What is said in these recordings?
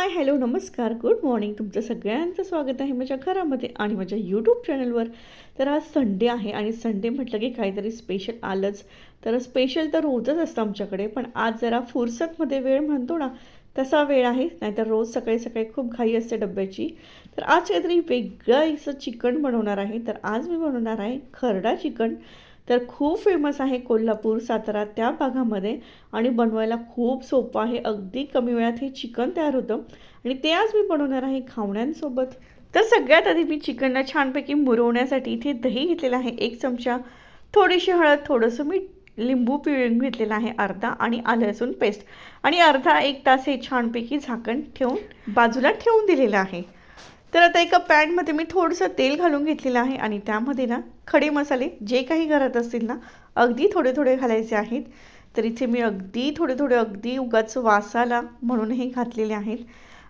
हाय hello नमस्कार good morning. तुमचं सगळ्यांचं स्वागत आहे माझ्या घरामध्ये आणि माझ्या यूट्यूब चॅनलवर. तर आज संडे आहे आणि संडे म्हटलं की काहीतरी स्पेशल आलंच. तर स्पेशल तर रोजच असतं आमच्याकडे पण आज जरा फुरसतमध्ये वेळ म्हणतो ना तसा वेळ आहे. नाहीतर रोज सकाळी सकाळी खूप घाई असते डब्याची. तर आज काहीतरी वेगळं असं चिकन बनवणार आहे. तर आज मी बनवणार आहे खरडा चिकन. तर खूप फेमस आहे कोल्हापूर सातारा त्या भागामध्ये. आणि बनवायला खूप सोपं आहे. अगदी कमी वेळात हे चिकन तयार होतं. आणि ते आज मी बनवणार आहे खावण्यांसोबत. तर सगळ्यात आधी मी चिकनला छानपैकी मुरवण्यासाठी इथे दही घेतलेलं आहे. एक चमचा थोडीशी हळद थोडंसं मीठ लिंबू पिळून घेतलेला आहे अर्धा आणि आलं लसूण पेस्ट आणि अर्धा एक तास हे छानपैकी झाकण ठेवून बाजूला ठेवून दिलेलं आहे. तर आता एका पॅनमध्ये मी थोडंसं तेल घालून घेतलेलं आहे आणि त्यामध्ये ना खडे मसाले जे काही घरात असतील ना अगदी थोडे थोडे घालायचे आहेत. तर इथे मी अगदी थोडे थोडे अगदी उगाच वासाला म्हणून हे घातलेले आहेत.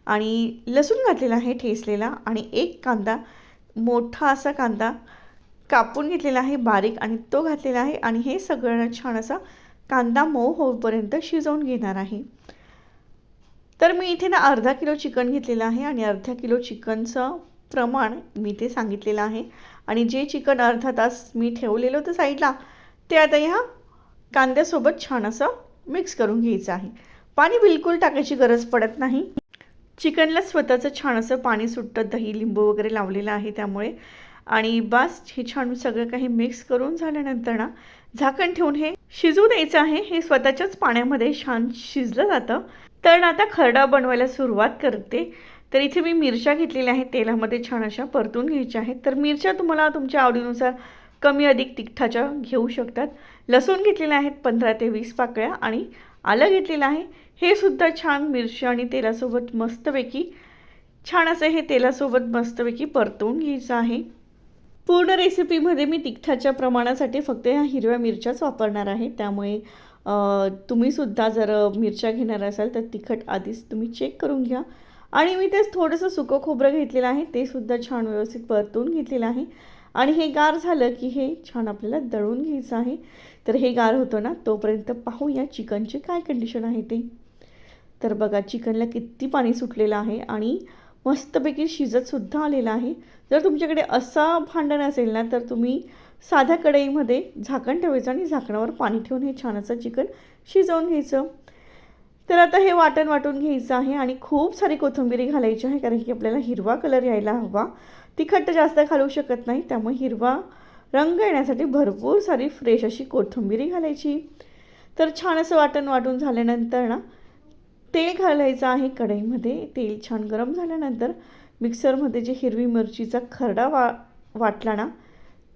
आणि लसूण घातलेला आहे ठेसलेला आणि एक कांदा मोठा असा कांदा कापून घेतलेला आहे बारीक आणि तो घातलेला आहे. आणि हे सगळं छान असा कांदा मऊ होईपर्यंत शिजवून घेणार आहे. तर मी इथे ना अर्धा किलो चिकन घेतलेलं आहे आणि अर्धा किलो चिकनचं प्रमाण मी ते सांगितलेलं आहे. आणि जे चिकन अर्धा तास मी ठेवलेलं होतं साईडला ते आता ह्या कांद्यासोबत छान असं मिक्स करून घ्यायचं आहे. पाणी बिलकुल टाकायची गरज पडत नाही. चिकनला स्वतःचं छान असं पाणी सुटतं दही लिंबू वगैरे लावलेलं आहे त्यामुळे. आणि बस हे छान सगळं काही मिक्स करून झाल्यानंतर ना झाकण ठेवून हे शिजू द्यायचं आहे. हे स्वतःच्याच पाण्यामध्ये छान शिजलं जातं. तर आता खरडा बनवायला सुरुवात करते. तर इथे मी मिरच्या घेतलेल्या आहेत तेलामध्ये छान अशा परतून घ्यायच्या आहेत. तर मिरच्या तुम्हाला तुमच्या आवडीनुसार कमी अधिक तिखटाच्या घेऊ शकतात. लसूण घेतलेल्या आहेत पंधरा ते वीस पाकळ्या आणि आलं घेतलेलं आहे. हे सुद्धा छान मिरच्या आणि तेलासोबत मस्तपैकी छान असं हे तेलासोबत मस्तपैकी परतवून घ्यायचं आहे. पूर्ण रेसिपीमध्ये मी तिखटाच्या प्रमाणासाठी फक्त ह्या हिरव्या मिरच्याच वापरणार आहे. त्यामुळे तुम्हीसुद्धा जर मिरच्या घेणार असाल तर तिखट आधीच तुम्ही चेक करून घ्या. आणि मी तेच थोडंसं सुकं खोबरं घेतलेलं आहे ते सुद्धा छान व्यवस्थित परतून घेतलेलं आहे. आणि हे गार झालं की हे छान आपल्याला दळून घ्यायचं आहे. तर हे गार होतं ना तोपर्यंत पाहूया चिकनचे काय कंडिशन आहे ते. तर बघा चिकनला किती पाणी सुटलेलं आहे आणि मस्तपैकी शिजतसुद्धा आलेलं आहे. जर तुमच्याकडे असा भांडण असेल ना तर तुम्ही साध्या कढईमध्ये झाकण ठेवायचं आणि झाकणावर पाणी ठेवून हे छान असं चिकन शिजवून घ्यायचं. तर आता हे वाटण वाटून घ्यायचं आहे आणि खूप सारी कोथिंबिरी घालायची आहे कारण की आपल्याला हिरवा कलर यायला हवा. तिखट जास्त घालू शकत नाही त्यामुळे हिरवा रंग येण्यासाठी भरपूर सारी फ्रेश अशी कोथिंबिरी घालायची. तर छान असं वाटण वाटून झाल्यानंतर ना तेल घालायचं आहे कढईमध्ये. तेल छान गरम झाल्यानंतर मिक्सरमध्ये जे हिरवी मिरचीचा खरडा वा वाटला ना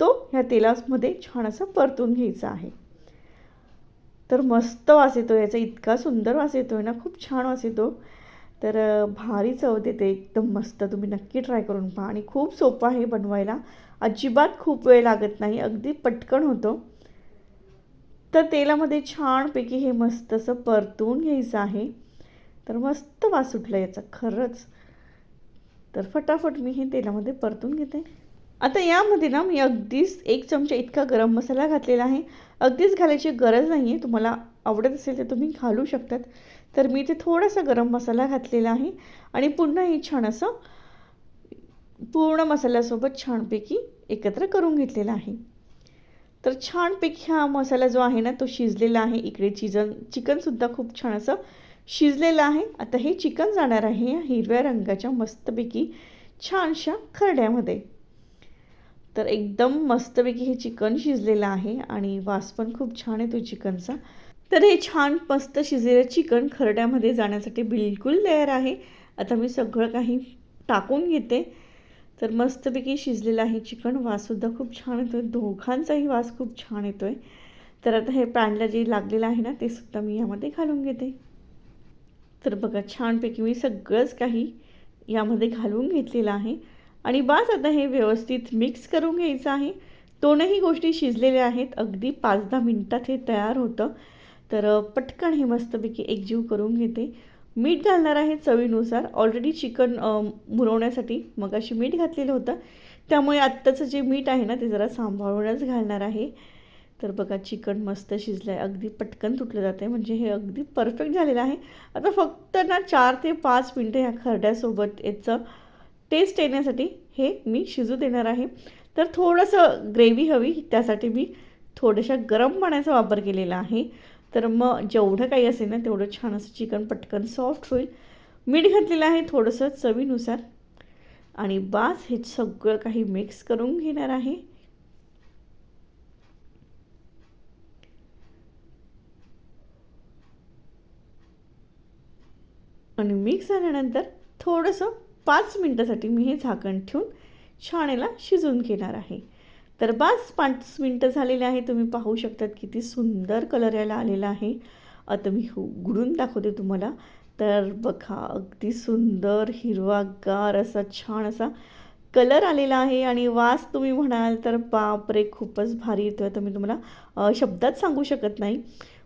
तो ह्या तेलामध्ये छान असं परतून घ्यायचा आहे. तर मस्त वास येतो याचा इतका सुंदर वास येतो आहे ना खूप छान वास येतो. तर भारी चव देते एकदम मस्त तुम्ही नक्की ट्राय करून पहा. आणि खूप सोपं आहे बनवायला. अजिबात खूप वेळ लागत नाही अगदी पटकन होतो. तर तेलामध्ये छानपैकी हे मस्त असं परतून घ्यायचं आहे. तर मस्त वास सुटला याचा खरंच. तर फटाफट मी हे तेलामध्ये परतून घेते. आता यामध्ये ना मी अगदीच एक चमचा इतका गरम मसाला घातलेला आहे. अगदीच घालायची गरज नाही आहे तुम्हाला आवडत असेल तर तुम्ही घालू शकतात. तर मी इथे थोडासा गरम मसाला घातलेला आहे. आणि पुन्हा हे छान असं पूर्ण मसाल्यासोबत छानपैकी एकत्र करून घेतलेला आहे. तर छानपैकी हा मसाला जो आहे ना तो शिजलेला आहे. इकडे चिजन चिकनसुद्धा खूप छान असं शिजलेलं आहे. आता हे चिकन जाणार आहे या हिरव्या रंगाच्या मस्तपैकी छानशा खरड्यामध्ये. तर एकदम मस्तपैकी हे चिकन शिजलेलं आहे आणि वास पण खूप छान आहे तो चिकनचा. तर हे छान मस्त शिजलेलं चिकन खरड्यामध्ये जाण्यासाठी बिलकुल तयार आहे. आता मी सगळं काही टाकून घेते. तर मस्तपैकी शिजलेलं आहे चिकन. वाससुद्धा खूप छान येतो आहे दोघांचाही वास खूप छान येतो आहे तर आता हे पॅनला जे लागलेलं आहे ना ते सुद्धा मी यामध्ये घालून घेते. तर बघा छानपैकी मी सगळंच काही यामध्ये घालून घेतलेलं आहे. आणि बास आता हे व्यवस्थित मिक्स करून घ्यायचं आहे. दोनही गोष्टी शिजलेल्या आहेत. अगदी पाच दहा मिनटात हे तयार होतं. तर पटकन हे मस्तपैकी एकजीव करून घेते. मीठ घालणार आहे चवीनुसार. ऑलरेडी चिकन मुरवण्यासाठी मग अशी मीठ घातलेलं होतं. त्यामुळे आत्ताचं जे मीठ आहे ना ते जरा सांभाळूनच घालणार आहे. तर बघा चिकन मस्त शिजलं आहे अगदी पटकन तुटलं जातं आहे म्हणजे हे अगदी परफेक्ट झालेलं आहे. आता फक्त ना चार ते पाच मिनटं ह्या खरड्यासोबत याचं टेस्ट येण्यासाठी हे मी शिजू देणार आहे. तर थोडंसं ग्रेव्ही हवी त्यासाठी मी थोड्याशा गरम पाण्याचा वापर केलेला आहे. तर मग जेवढं काही असेल ना तेवढं छान असं चिकन पटकन सॉफ्ट होईल. मीठ घातलेलं आहे थोडंसं चवीनुसार. आणि बास हे सगळं काही मिक्स करून घेणार आहे. आणि मिक्स झाल्यानंतर थोडंसं पाच मिनटासाठी मी हे झाकण ठेवून छान याला शिजवून घेणार आहे. तर बास पाच मिनटं झालेले आहे तुम्ही पाहू शकतात किती सुंदर कलर याला आलेला आहे. आता मी उघडून दाखवते तुम्हाला. तर बघा अगदी सुंदर हिरवागार असा छान असा कलर आलेला आहे. आणि वास तुम्ही म्हणाल तर बापरे खूपच भारी येतो आहे तर मी तुम्हाला शब्दात सांगू शकत नाही.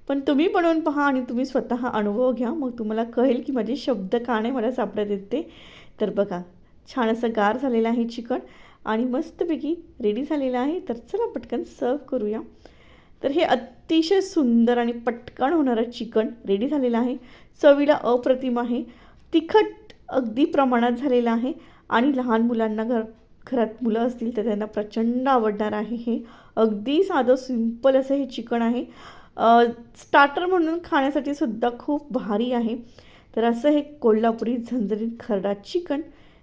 पण तुम्ही बनवून पहा आणि तुम्ही स्वतः अनुभव घ्या. मग तुम्हाला कळेल की माझे शब्द का नाही मला सापडत येते तर बघा छान असं गार झालेलं आहे चिकन आणि मस्तपैकी रेडी झालेलं आहे. तर चला पटकन सर्व करूया. तर हे अतिशय सुंदर आणि पटकन होणारं चिकन रेडी झालेलं आहे. चवीला अप्रतिम आहे. तिखट अगदी प्रमाणात झालेलं आहे आणि लहान मुलांना घर घरात मुलं असतील तर त्यांना प्रचंड आवडणार आहे हे. अगदी साधं सिंपल असं हे चिकन आहे. स्टार्टर म्हणून खाण्यासाठी सुद्धा खूप भारी आहे. तर असं हे कोल्हापुरी झंझरीत खरडा चिकन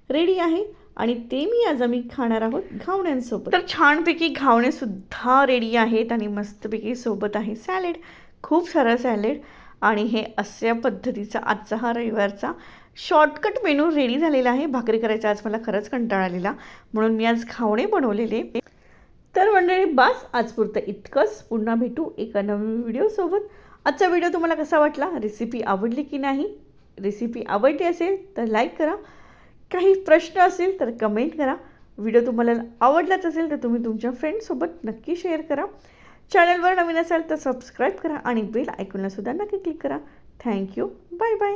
रेडी आहे आणि ते मी आज आम्ही खाणार आहोत घावण्यांसोबत. तर छानपैकी घावणेसुद्धा रेडी आहेत आणि मस्तपैकी सोबत आहे सॅलेड खूप सारं सॅलेड आणि हे अशा पद्धतीचा आजचा हा रविवारचा शॉर्टकट मेनू रेडी झालेला आहे. भाकरी करायचा आज मला खरंच कंटाळा आलेला. म्हणून मी आज घावणे बनवलेले. तर मंडळी बास आजपुरतं इतकंच. पुन्हा भेटू एका नवीन व्हिडिओसोबत आजचा व्हिडिओ तुम्हाला कसा वाटला? रेसिपी आवडली की नाही? रेसिपी आवडली असेल तर लाईक करा. काही प्रश्न असेल तर कमेंट करा. व्हिडिओ तुम्हाला आवडलाच असेल तर तुम्ही तुमच्या फ्रेंडसोबत नक्की शेअर करा. चॅनलवर नवीन असाल तर सबस्क्राईब करा आणि बेल ऐकूनलासुद्धा नक्की क्लिक करा. Thank you bye bye